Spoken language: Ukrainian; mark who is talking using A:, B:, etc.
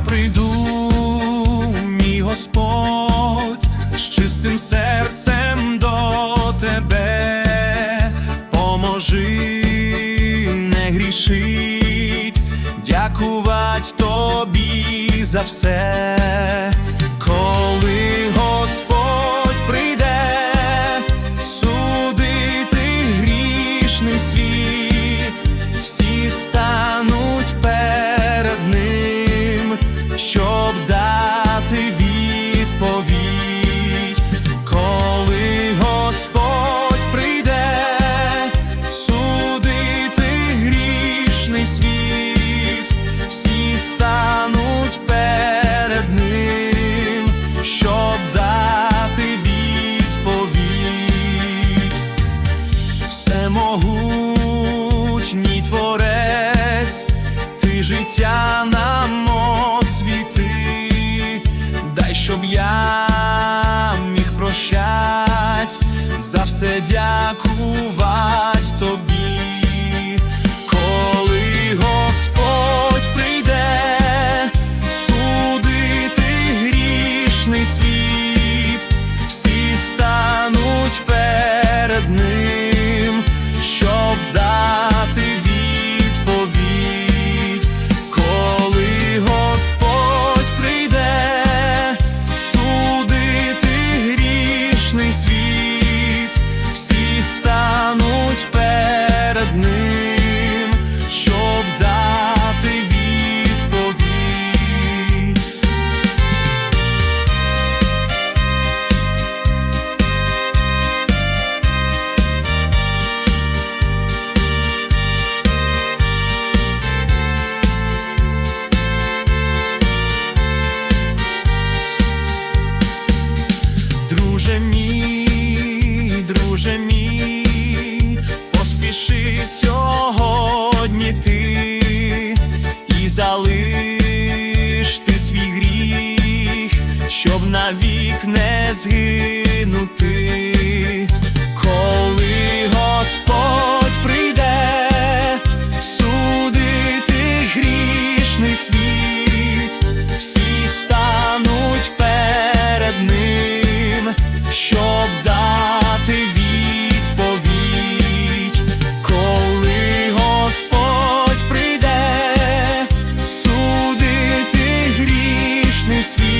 A: прийду, мій Господь, з чистим серцем до тебе, поможи, не грішить, дякувать тобі за все. Все дякувать тобі, коли Господь прийде, судити грішний світ, всі стануть перед ним, друже мій, поспіши сьогодні ти і залиш ти свій гріх, щоб навік не згинути, прийде, судити грішний світ.